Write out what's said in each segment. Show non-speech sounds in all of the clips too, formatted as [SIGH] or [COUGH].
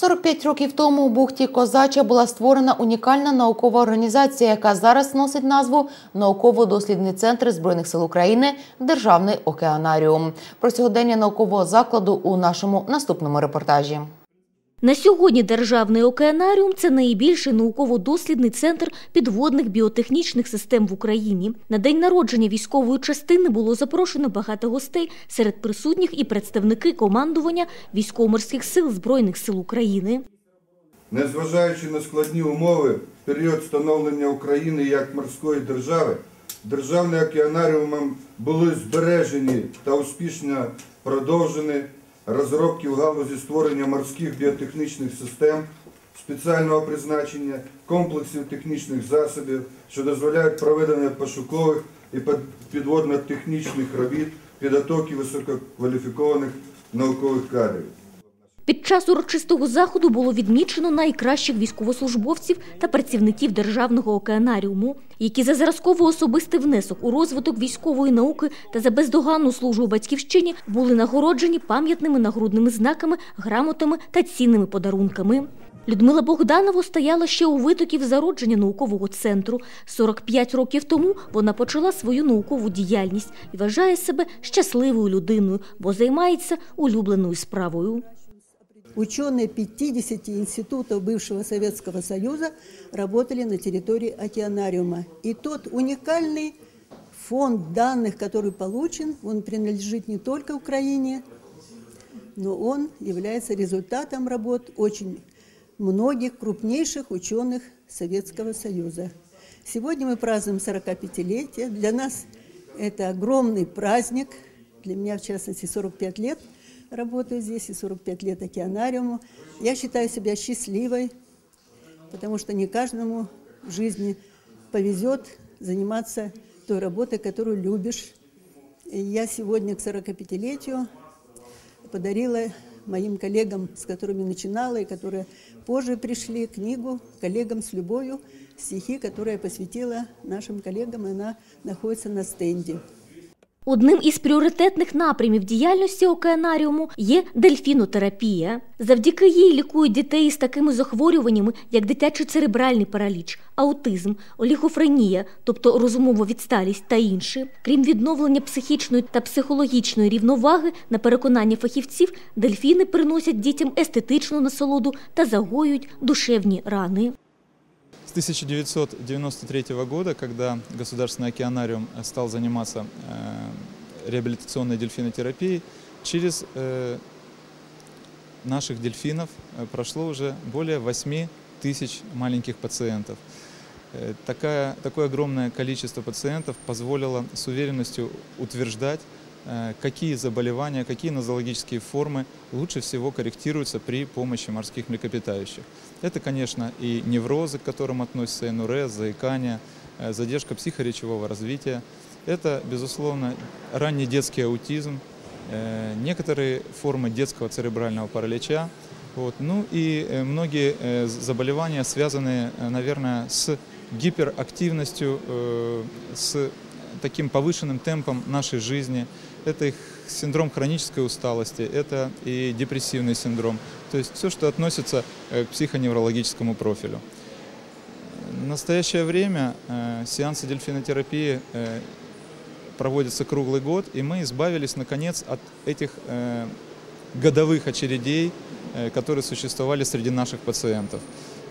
45 років тому у бухті Козача була створена унікальна наукова організація, яка зараз носить назву Науково-дослідний центр збройних сил України Державний океанаріум. Про сьогодення наукового закладу у нашому наступному репортажі. На сьогодні Державний океанаріум це найбільший науково-дослідний центр підводних біотехнічних систем в Україні. На день народження військової частини було запрошено багато гостей серед присутніх і представники командування військово-морських сил Збройних сил України. Незважаючи на складні умови в період становлення України як морської держави, державним океанаріумом були збережені та успішно продовжені розробки в галузі створення морських біотехнічних систем спеціального призначення, комплексів технічних засобів, що дозволяють проведення пошукових і підводно-технічних робіт, підготовки висококваліфікованих наукових кадрів. Під час урочистого заходу було відмічено найкращих військовослужбовців та працівників державного океанаріуму, які за зразковий особистий внесок у розвиток військової науки та за бездоганну службу батьківщині були нагороджені пам'ятними нагрудними знаками, грамотами та цінними подарунками. Людмила Богданова стояла ще у витоків зародження наукового центру. 45 років тому вона почала свою наукову діяльність і вважає себе щасливою людиною, бо займається улюбленою справою. Ученые 50 институтов бывшего Советского Союза работали на территории океанариума. И тот уникальный фонд данных, который получен, он принадлежит не только Украине, но он является результатом работ очень многих крупнейших ученых Советского Союза. Сегодня мы празднуем 45-летие. Для нас это огромный праздник. Для меня, в частности, 45 лет – работаю здесь и 45 лет океанариуму. Я считаю себя счастливой, потому что не каждому в жизни повезет заниматься той работой, которую любишь. И я сегодня к 45-летию подарила моим коллегам, с которыми начинала, и которые позже пришли, книгу «Коллегам с любовью», стихи, которые я посвятила нашим коллегам, и она находится на стенде. Одним із пріоритетних напрямів діяльності океанаріуму є дельфінотерапія. Завдяки їй лікують дітей з такими захворюваннями, як дитячий церебральний параліч, аутизм, олігофренія, тобто розумова відсталість та інші. Крім відновлення психічної та психологічної рівноваги, на переконання фахівців, дельфіни приносять дітям естетичну насолоду та загоюють душевні рани. С 1993 года, когда Государственный океанариум стал заниматься э, реабилитационной дельфинотерапией, через э, наших дельфинов э, прошло уже более 8 тысяч маленьких пациентов. Такая, такое огромное количество пациентов позволило с уверенностью утверждать, Э, какие заболевания, какие нозологические формы лучше всего корректируются при помощи морских млекопитающих. Это, конечно, и неврозы, к которым относятся НУРЭС, заикание, э, задержка психоречевого развития. Это, безусловно, ранний детский аутизм, э, некоторые формы детского церебрального паралича, вот. Ну и многие заболевания, связанные, наверное, с гиперактивностью, с таким повышенным темпом нашей жизни. Это их синдром хронической усталости, это и депрессивный синдром. То есть все, что относится э, к психоневрологическому профилю. В настоящее время э, сеансы дельфинотерапии э, проводятся круглый год, и мы избавились, наконец, от этих годовых очередей, которые существовали среди наших пациентов.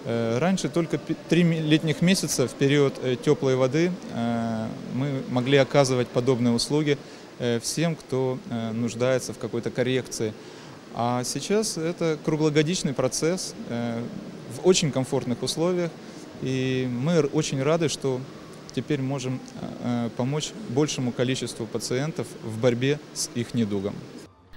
Э, раньше только три летних месяца в период э, теплой воды э, мы могли оказывать подобные услуги всем, кто нуждается в какой-то коррекции. А сейчас это круглогодичный процесс в очень комфортных условиях. И мы очень рады, что теперь можем помочь большему количеству пациентов в борьбе с их недугом.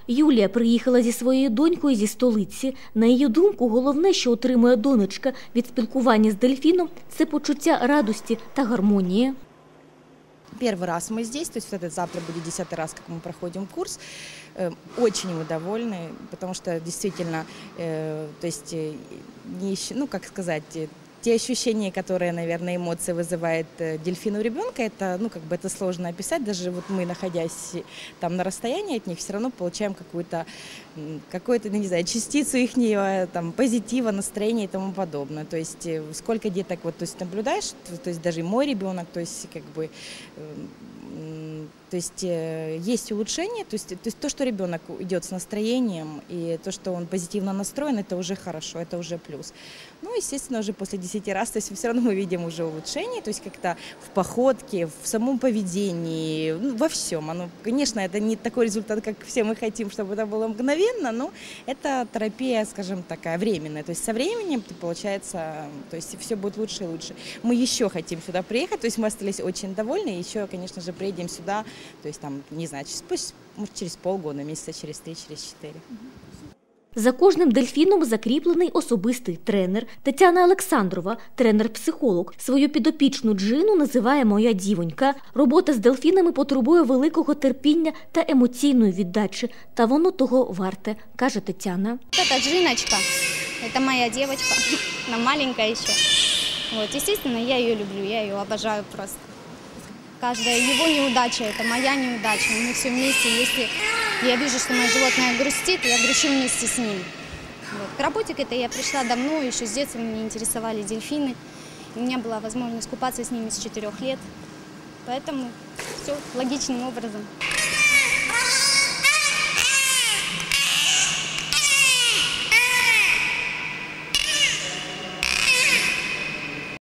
Юлія приїхала зі своєю донькою зі столиці. На її думку, головне, що отримує донечка від спілкування з дельфіном, це почуття радості та гармонії. Первый раз мы здесь, то есть вот этот завтра будет десятый раз, как мы проходим курс. Э, очень мы довольны, потому что действительно, э, то есть, э, не, ну, как сказать, те ощущения, которые, наверное, эмоции вызывает э, дельфин у ребенка, это, ну, как бы это сложно описать. Даже вот мы, находясь там на расстоянии от них, все равно получаем какую-то, какую-то, ну, не знаю, частицу их там, позитива, настроения и тому подобное. То есть э, сколько деток вот, то есть наблюдаешь, то, есть даже мой ребенок, то есть как бы э, то есть э, есть улучшение, то есть, то есть то, что ребенок идет с настроением и то, что он позитивно настроен, это уже хорошо, это уже плюс. Ну, естественно, уже после 10 раз, то есть [LAUGHS] все равно мы видим уже улучшение, то есть как-то в походке, в самом поведении, ну, во всем. Оно, конечно, это не такой результат, как все мы хотим, чтобы это было мгновенно, но это терапия, скажем, такая временная. То есть со временем, получается, то есть все будет лучше и лучше. Мы еще хотим сюда приехать, то есть мы остались очень довольны, и еще, конечно же, приедем сюда, то есть там, не знаю, через, пусть, может, через полгода, месяца через три, через четыре. За кожним дельфіном закріплений особистий тренер Тетяна Олександрова, тренер-психолог. Свою підопічну джину називає моя дівонька. Робота з дельфінами потребує великого терпіння та емоційної віддачі. Та воно того варте, каже Тетяна. Это Джиночка, это моя девочка, она маленькая [LAUGHS] еще. Вот, естественно, я ее люблю, я ее обожаю просто. Каждая его неудача – это моя неудача. Мы все вместе. Если я вижу, что мое животное грустит, я грущу вместе с ним. Вот. К работе к этой я пришла давно, еще с детства меня интересовали дельфины. У меня была возможность купаться с ними с 4 лет. Поэтому все логичным образом.